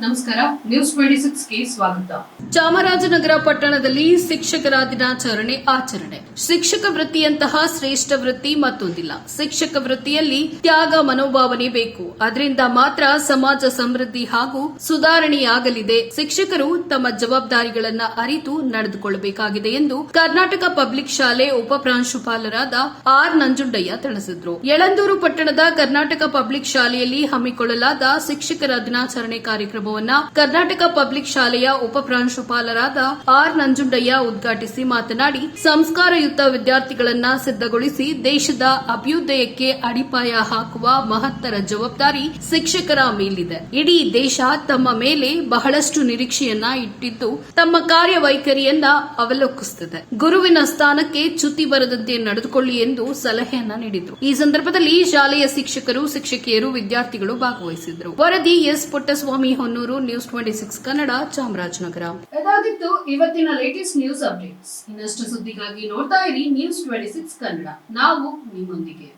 ನಮಸ್ಕಾರ news twenty ಸಿಕ್ಸ್ಗೆ ಸ್ವಾಗತ. ಚಾಮರಾಜನಗರ ಪಟ್ಟಣದಲ್ಲಿ ಶಿಕ್ಷಕರ ದಿನಾಚರಣೆ ಆಚರಣೆ. ಶಿಕ್ಷಕ ವೃತ್ತಿಯಂತಹ ಶ್ರೇಷ್ಠ ವೃತ್ತಿ ಮತ್ತೊಂದಿಲ್ಲ. ಶಿಕ್ಷಕ ವೃತ್ತಿಯಲ್ಲಿ ತ್ಯಾಗ ಮನೋಭಾವನೆ ಬೇಕು. ಅದರಿಂದ ಮಾತ್ರ ಸಮಾಜ ಸಮೃದ್ಧಿ ಹಾಗೂ ಸುಧಾರಣೆಯಾಗಲಿದೆ. ಶಿಕ್ಷಕರು ತಮ್ಮ ಜವಾಬ್ದಾರಿಗಳನ್ನ ಅರಿತು ನಡೆದುಕೊಳ್ಳಬೇಕಾಗಿದೆ ಎಂದು ಕರ್ನಾಟಕ ಪಬ್ಲಿಕ್ ಶಾಲೆ ಉಪ ಪ್ರಾಂಶುಪಾಲರಾದ ಆರ್ ನಂಜುಂಡಯ್ಯ ತಿಳಿಸಿದರು. ಯಳಂದೂರು ಪಟ್ಟಣದ ಕರ್ನಾಟಕ ಪಬ್ಲಿಕ್ ಶಾಲೆಯಲ್ಲಿ ಹಮ್ಮಿಕೊಳ್ಳಲಾದ ಶಿಕ್ಷಕರ ದಿನಾಚರಣೆ ಕಾರ್ಯಕ್ರಮವನ್ನ ಕರ್ನಾಟಕ ಪಬ್ಲಿಕ್ ಶಾಲೆಯ ಉಪ ಪ್ರಾಂಶುಪಾಲರಾದ ಆರ್ ನಂಜುಂಡಯ್ಯ ಉದ್ಘಾಟಿಸಿ ಮಾತನಾಡಿ, ಸಂಸ್ಕಾರಯುತ ವಿದ್ಯಾರ್ಥಿಗಳನ್ನ ಸಿದ್ಧಗೊಳಿಸಿ ದೇಶದ ಅಭ್ಯುದಯಕ್ಕೆ ಅಡಿಪಾಯ ಹಾಕುವ ಮಹತ್ತರ ಜವಾಬ್ದಾರಿ ಶಿಕ್ಷಕರ ಮೇಲಿದೆ. ಇಡೀ ದೇಶ ತಮ್ಮ ಮೇಲೆ ಬಹಳಷ್ಟು ನಿರೀಕ್ಷೆಯನ್ನ ಇಟ್ಟಿದ್ದು, ತಮ್ಮ ಕಾರ್ಯವೈಖರಿಯನ್ನ ಅವಲೋಕಿಸುತ್ತದೆ. ಗುರುವಿನ ಸ್ಥಾನಕ್ಕೆ ಚ್ಯುತಿ ಬರದಂತೆ ನಡೆದುಕೊಳ್ಳಿ ಎಂದು ಸಲಹೆಯನ್ನ ನೀಡಿದರು. ಈ ಸಂದರ್ಭದಲ್ಲಿ ಶಾಲೆಯ ಶಿಕ್ಷಕರು, ಶಿಕ್ಷಕಿಯರು, ವಿದ್ಯಾರ್ಥಿಗಳು ಭಾಗವಹಿಸಿದ್ರು ವರದಿ S Puttaswamy Konnur news twenty six Kannada, Chamarajanagar. ಇದಾಗಿತ್ತು ಇವತ್ತಿನ ಲೇಟೆಸ್ಟ್ ನ್ಯೂಸ್ ಅಪ್ಡೇಟ್ಸ್ ಇನ್ನಷ್ಟು ಸುದ್ದಿಗಾಗಿ ನೋಡ್ತಾ ಇರಿ ನ್ಯೂಸ್ ಟ್ವೆಂಟಿ ಸಿಕ್ಸ್ ಕನ್ನಡ. ನಾವು ನಿಮ್ಮೊಂದಿಗೆ.